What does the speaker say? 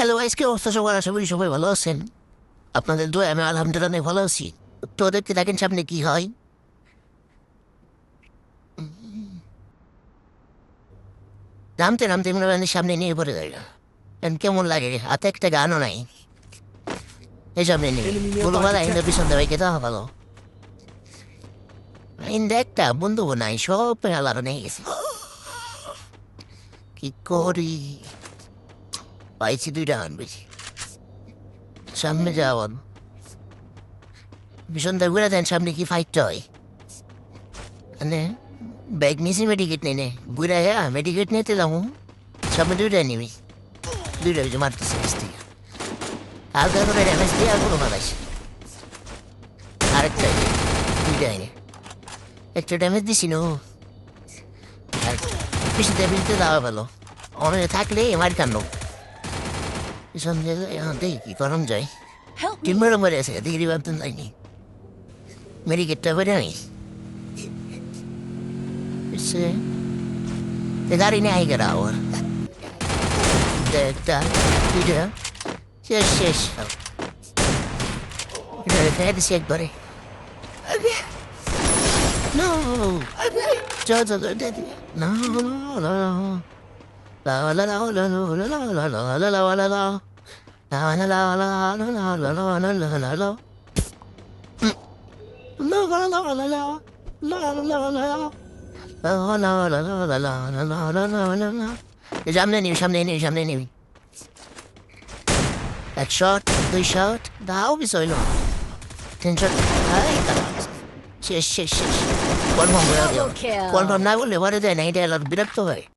Hello, আজকে অবস্থা সবার আশা করি সবাই ভালো আছেন? আপনাদের দোয়া, আমি আলহামদুলিল্লাহ অনেক ভালো আছি। তো দেখতে থাকেন সামনে কি হয়। নামতে নামতে মনে হয় সামনে নিয়ে পড়ে যায়। এখন কেমন লাগে? হাতে একটা গানও নাই। এই সামনে নিয়ে। বলো ভালো ইন্দা পিছন দেবে হবে ভালো। ইন্দা একটা বন্ধু নাই, সব আলাদা নিয়ে গেছে। কি করি? পাইছি দুইটা আনবি সামনে যাওয়ান ভীষণ ঘুরে দেন, সামনে কি ফাইটটা হয়? মানে ব্যাগ নিয়েছি মেডিকেট নেই নে। ঘুরে হ্যাঁ মেডিকেট নিতে যাব সামনে দুইটা নিবি দুইটা কিছু মারতেছে কাছ থেকে হালকা করে ড্যামেজ দিয়ে আর কোনো মারাইছে আরেকটা দুইটা এনে। একটা ড্যামেজ দিছি, নো। আর পিছিয়ে পিছিয়ে দেওয়া ভালো। অনেক থাকলে মার কান্ড 이선재가 애한테 이거는 자 뒷말로 말해서 애들이 왔던 날이 메리 기타 버려니 글쎄 대다리 나이가 나와 됐다 이제 쉐쉐쉐 이렇게 해드시 액버리 No! Judge, no, no, no. সামনে নিবি সামনে নিবি সামনে নিবি এক শট দুই শট দাও বিষয় না তিন শট শেষ শেষ শেষ কনফার্ম করে. কনফার্ম না বললে পরে দেয় না এটা বিরক্ত হয়